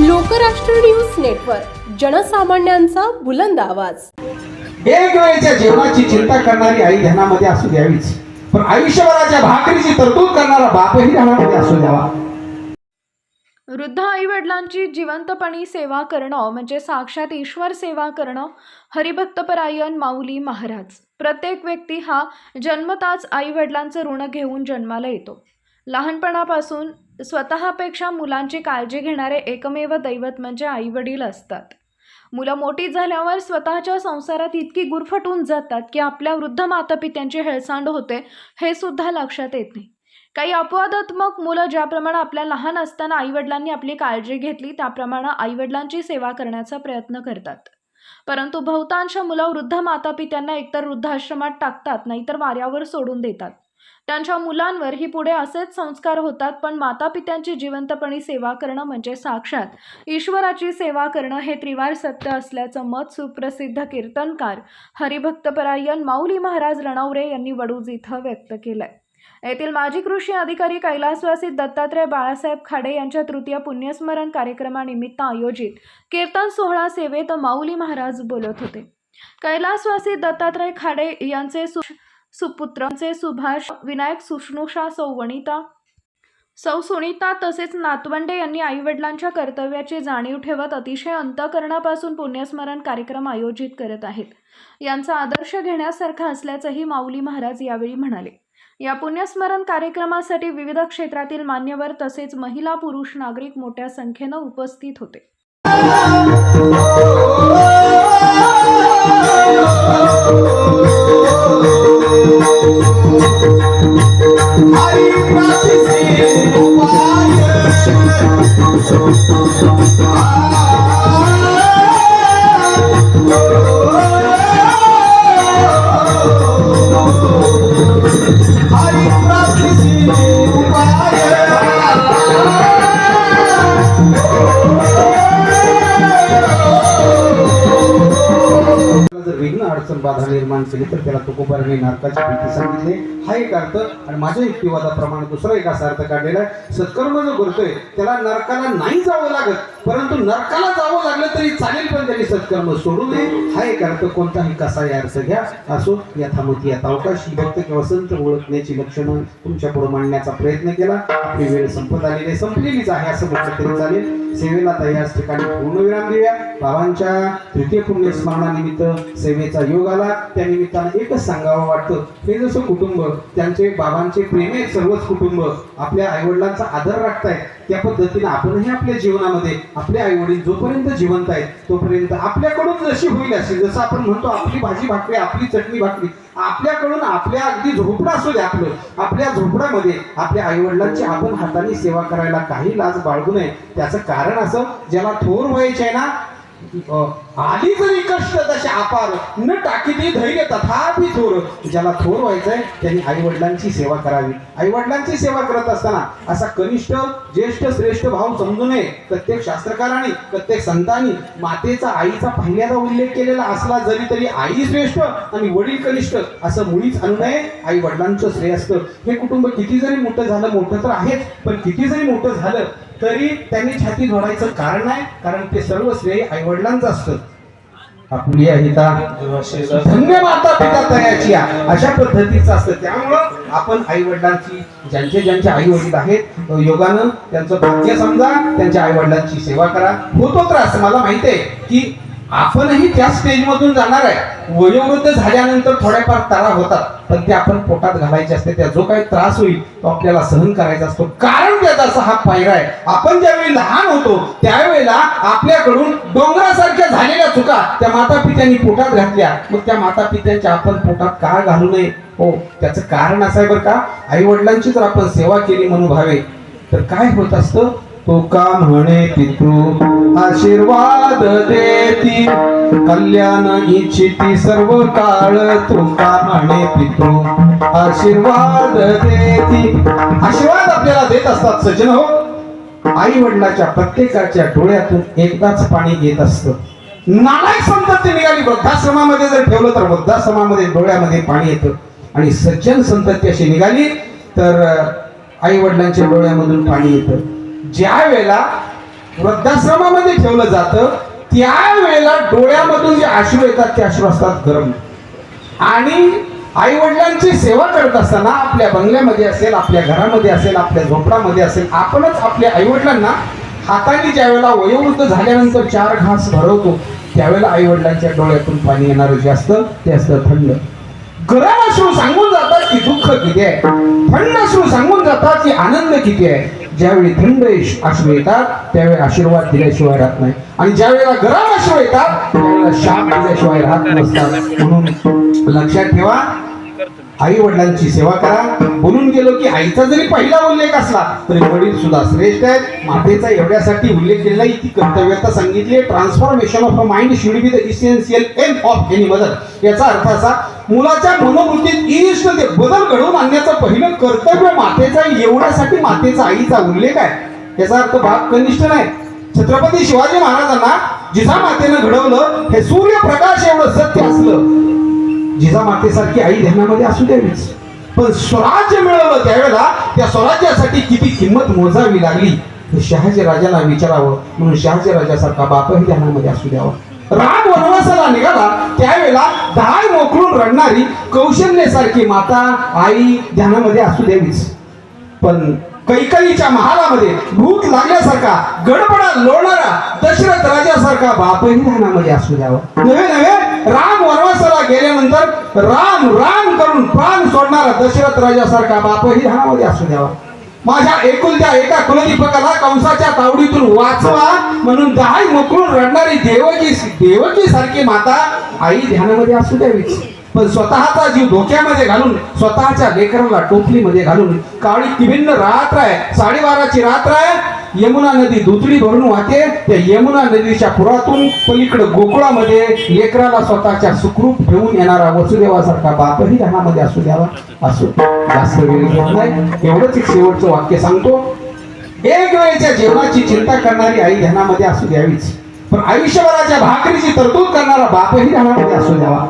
Lokrashtra news network जनसामान्यांचा बुलंद आवाज. एक वेळेच्या जेवणाची चिंता करणारी आई ध्यानामध्ये असू द्यावीच. पण आयुष्यभराच्या भाकरीची तरतूद करणारा बापही ध्यानामध्ये असू द्यावा. वृद्ध आई वडिलांची जिवंतपणी सेवा करणं म्हणजे साक्षात ईश्वर सेवा करणं हरिभक्तपरायण माऊली महाराज. प्रत्येक व्यक्ती हा जन्मताच आई वडिलांचं ऋण घेऊन जन्माला येतो. लहानपणापासून स्वतःपेक्षा मुलांची काळजी घेणारे एकमेव दैवत म्हणजे आई वडील असतात. मुलं मोठी झाल्यावर स्वतःच्या संसारात इतकी गुरफटून जातात की आपल्या वृद्ध मातापित्यांची हेळसांड होते हे सुद्धा लक्षात येत नाही. काही अपवादात्मक मुलं ज्याप्रमाणे आपल्या लहान असताना आईवडिलांनी आपली काळजी घेतली त्याप्रमाणे आईवडिलांची सेवा करण्याचा प्रयत्न करतात. परंतु बहुतांश मुलं वृद्ध मातापित्यांना एकतर वृद्धाश्रमात टाकतात नाहीतर वाऱ्यावर सोडून देतात. त्यांच्या मुलांवरही पुढे असेच संस्कार होतात पण मातापित्यांची जिवंतपणी सेवा करणं म्हणजे साक्षात ईश्वराची सेवा करणं हे त्रिवार सत्य असल्याचं मत सुप्रसिद्ध कीर्तनकार हरिभक्तपरायण माऊली महाराज रणवरे यांनी वडूज इथं व्यक्त केलंय. येथील माजी कृषी अधिकारी कैलासवासी दत्तात्रय बाळासाहेब खाडे यांच्या तृतीय पुण्यस्मरण कार्यक्रमानिमित्त आयोजित कीर्तन सोहळा सेवेत माऊली महाराज बोलत होते. कैलासवासी दत्तात्रय खाडे यांचे सु सुपुत्रांचे सुभाष विनायक सुष्णुषा सौवणिता सौ सुनीता तसेच नातवंडे यांनी आईवडिलांच्या कर्तव्याची जाणीव ठेवत अतिशय अंतकरणापासून पुण्यस्मरण कार्यक्रम आयोजित करत आहेत यांचा आदर्श घेण्यासारखा असल्याचंही माऊली महाराज यावेळी म्हणाले या पुण्यस्मरण कार्यक्रमासाठी विविध क्षेत्रातील मान्यवर तसेच महिला पुरुष नागरिक मोठ्या संख्येनं उपस्थित होते जर बाधा निर्माण केली तर त्याला तुकोबाराने नरकाची भीती सांगितली हा एक अर्थ. आणि माझ्या युक्तिवादाप्रमाणे दुसरा एक असा अर्थ काढलेला आहे. सत्कर्म जो करतोय त्याला नरकाला नाही जावं लागत परंतु नरकाला जावं लागलं तरी चालेल पण त्यांनी सत्कर्म सोडू नये. हा एक अर्थ कोणताही कसाही अर्थ घ्या. असो यथामती आता अवकाशी. भक्त किंवा संत ओळखण्याची लक्षणं तुमच्यापुढे मांडण्याचा प्रयत्न केला. आपली वेळ संपत आलेली आहे संपलेलीच आहे असं म्हटलं तरी चालेल. सेवेला आता याच ठिकाणी पूर्णविराम देऊया. बाबांच्या तृतीय पुण्यस्मरणानिमित्त सेवेचा योग कुटुंबाला त्या निमित्तानं एकच सांगावं वाटतं. हे जसं कुटुंब त्यांचे बाबांचे प्रेमे सर्वच कुटुंब. आपल्या आईवडिलांचा आदर राखतायत. त्या पद्धतीने आपणही आपल्या जीवनामध्ये आपले आईवडील जोपर्यंत जिवंत आहेत तोपर्यंत आपल्याकडून जशी होईल अशी जसं आपण म्हणतो आपली भाजी भाकरी आपली चटणी भाकरी आपल्याकडून आपल्या अगदी झोपडं असू दे आपलं. आपल्या झोपड्यामध्ये आपल्या आईवडिलांची आपण हाताने सेवा करायला काही लाज बाळगू नये. त्याचं कारण असं ज्याला थोर व्हायचे आहे ना आली जरी कष्ट तसे अपार. न टाकीती धैर्य तथापि थोर. ज्याला थोर व्हायचंय त्यांनी आई वडिलांची सेवा करावी. आई वडिलांची सेवा करत असताना असा कनिष्ठ ज्येष्ठ श्रेष्ठ भाव समजू नये. प्रत्येक शास्त्रकाराने प्रत्येक संतांनी मातेचा आईचा पहिल्याचा उल्लेख केलेला असला जरी तरी आई श्रेष्ठ आणि वडील कनिष्ठ असं मुळीच आणू नये. आई वडिलांचं श्रेय असतं. हे कुटुंब किती जरी मोठं झालं मोठं तर आहेच पण किती जरी मोठं झालं तरी त्यांनी छाती धोडायचं कारण नाही कारण ते सर्व श्रेय आई वडिलांचं असतं. आपली हिता धन्य माता पिता तयाची अशा पद्धतीचं असतं. त्यामुळं आपण आई वडिलांची ज्यांचे ज्यांचे आई वडील आहेत योगानं त्यांचं भाग्य समजा त्यांच्या आई वडिलांची सेवा करा. होतो त्रास मला माहिती आहे की आपणही त्या स्टेज मधून जाणार आहे. वयोवृद्ध झाल्यानंतर थोड्याफार तारा होतात पण ते आपण पोटात घालायचे असते त्या जो काही त्रास होईल तो आपल्याला सहन करायचा असतो. कारण त्याचा असा हा पायरा आहे आपण ज्यावेळी लहान होतो त्यावेळेला आपल्याकडून डोंगरासारख्या झालेल्या चुका त्या माता पित्यांनी पोटात घातल्या. मग त्या माता पित्यांच्या आपण पोटात का घालू नये? हो त्याचं कारण असं आहे बरं का आई वडिलांची जर आपण सेवा केली म्हणून भावे तर काय होत असतं? तुका म्हणे पितृ आशीर्वाद देती कल्याण इच्छिती सर्व काळ तुका म्हणे पितृ आशीर्वाद देती आशीर्वाद आपल्याला देत असतात सजन हो. आई वडिलाच्या प्रत्येकाच्या डोळ्यातून एकदाच पाणी येत असतं. नालायक संतती निघाली वृद्धाश्रमामध्ये जर ठेवलं तर वृद्धाश्रमामध्ये डोळ्यामध्ये पाणी येतं. आणि सज्जन संतती अशी निघाली तर आई वडिलांच्या डोळ्यामधून पाणी येतं. ज्या वेळेला वृद्धाश्रमामध्ये ठेवलं जातं त्यावेळेला डोळ्यामधून जे अश्रू येतात ते अश्रू असतात गरम. आणि आई वडिलांची सेवा करत असताना आपल्या बंगल्यामध्ये असेल आपल्या घरामध्ये असेल आपल्या झोपडामध्ये असेल आपणच आपल्या आई वडिलांना हाताने ज्यावेळेला वयोवृद्ध झाल्यानंतर चार घास भरवतो त्यावेळेला आई वडिलांच्या डोळ्यातून पाणी येणारं जे असतं ते असतं थंड. गरम अश्रू सांगून जातात की दुःख किती आहे. थंड अश्रू सांगून जातात की आनंद किती आहे. ज्यावेळी थंड इश- अश्रू येतात त्यावेळी आशीर्वाद दिल्याशिवाय राहत नाही. आणि ज्या वेळेला गरम अश्रू येतात त्यावेळेला शाप दिल्याशिवाय राहत नसतात. म्हणून लक्षात ठेवा आई वडिलांची सेवा करा. बोलून गेलो की आईचा जरी पहिला उल्लेख असला तरी वडील सुद्धा श्रेष्ठ आहेत. मातेचा एवढ्यासाठी उल्लेख केलेला आहे ती कर्तव्यता सांगितली transformation of a mind should be the essential aim of any mother याचा अर्थ असा मुलाच्या मनोवृत्तीत इष्ट ते बदल घडवून आणण्याचं पहिलं कर्तव्य मातेचा एवढ्यासाठी मातेचा आईचा उल्लेख आहे. याचा अर्थ बाप कनिष्ठ नाही. छत्रपती शिवाजी महाराजांना जिजामातेनं घडवलं हे सूर्यप्रकाश एवढं सत्य असलं. जिजामातेसारखी आई ध्यानामध्ये असू द्यावीच. पण स्वराज्य मिळवलं त्यावेळेला त्या स्वराज्यासाठी किती किंमत मोजावी लागली? हे शहाजी राजाला विचारावं. म्हणून शहाजी राजासारखा बापही ध्यानामध्ये असू द्यावा. राम वनवासाला निघाला त्यावेळेला दाय मोकळून रडणारी कौशल्यसारखी माता आई ध्यानामध्ये असू द्यावीच पण कैकईच्या महालामध्ये भूत लागल्यासारखा गडबडा लोणारा दशरथ राजासारखा बापही ध्यानामध्ये असू द्यावा. नव्हे नव्हे राम वनवासाला गेल्यानंतर राम राम करून प्राण सोडणारा दशरथ राजासारखा बापही ध्यानामध्ये असू द्यावा. माझ्या एकुलत्या एका कुलदीपकाला कंसाच्या तावडीतून वाचवा म्हणून दहाई मोकळून रडणारी देवकी देवकी सारखी माता आई ध्यानामध्ये असू द्यावीच. पण स्वतःचा जीव धोक्यामध्ये घालून स्वतःच्या लेकराला टोपलीमध्ये घालून काळी किभिन्न रात्र आहे साडेबाराची रात्र आहे यमुना नदी दुतडी भरून वाहते. त्या यमुना नदीच्या पुरातून पलीकडे गोकुळामध्ये लेकराला स्वतःच्या सुखरूप ठेवून येणारा वसुदेवासारखा बापही ध्यानामध्ये असू द्यावा असो. जास्त वेळ घेत नाही. एवढंच एक शेवटचं वाक्य सांगतो. एक वेळेच्या जेवणाची चिंता करणारी आई ध्यानामध्ये असू द्यावीच. पण आयुष्यभराच्या भाकरीची तरतूद करणारा बापही ध्यानामध्ये असू द्यावा.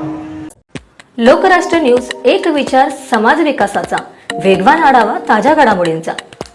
लोकराष्ट्र न्यूज एक विचार समाज विकासाचा. वेगवान आढावा ताज्या घडामोडींचा.